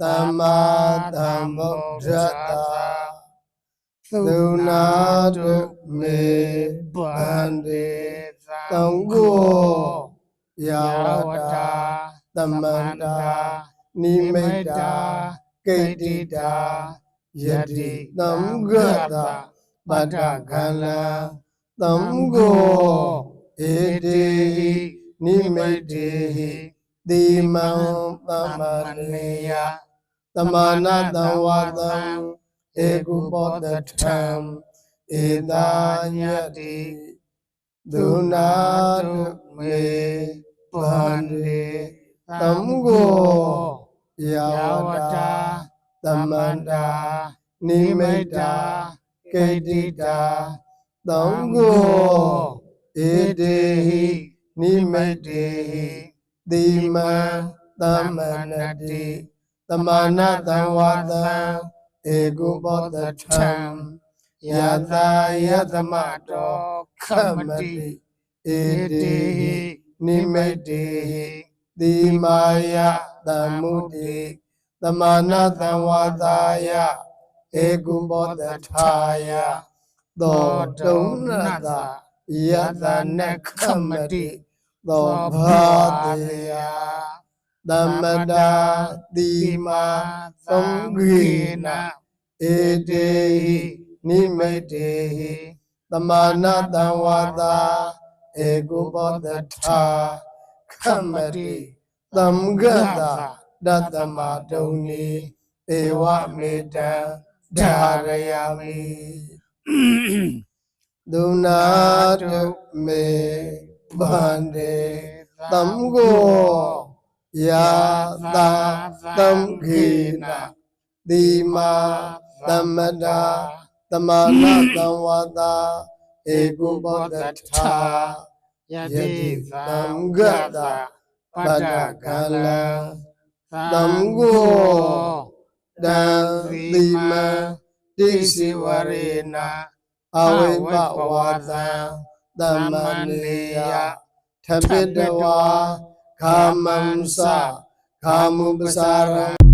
သမ္မာသမ္ဗုဒ္ဓတ္တသုနာတုမေဗန္တိသံဃောယာဝတာသမန္တာနိမိတ်တာကိတ္တိတာယတိသံဃတပတ္တခန္လံသံဃောဧတေဟိနိမိတ်တေဟိတိမံသမ္မနေယ သမာနတံဝါတံဧကုပောတထံဧတာညတိဒုနာတုမေပန္တိသံဃောယာဝတာသမန္တာနိမိတ်တာကိတ္တိတာသံဃောဧတေဟိနိမိတ်တေဟိတိမံသမ္မန တိသမာနတံဝါတံဧကုပောတထံယတာယသမတောခမတိဧတေဟိနိမိတ်တေဟိတိမာယတမ္မုတိသမာနတံဝါတာယဧကုပောတထာယသောတုံနတယတနခမတိသောဘာတေယ သမ္မတာတိမာသုံးဂိနဧတေဟိနိမိတ်တေဟိသမာနတံဝါတာဧကုပောတထာခမတိသံဃတဒတ္တမတုံနိဧဝမေတံဓာရယမိဒုနာတုမေဗန္တေသံဃော ယာတာသံဃေနတိမာသမ္မတာသမာနသံဝါတာဧကုပောတထာယတိသံဃတပတ္တကာလံသံဃောတံတိမံတိစီဝရေနအဝိဘဝါသံသမ္မနေယထပိတဝါ ကာမံစကာမုပ္ပစာရံ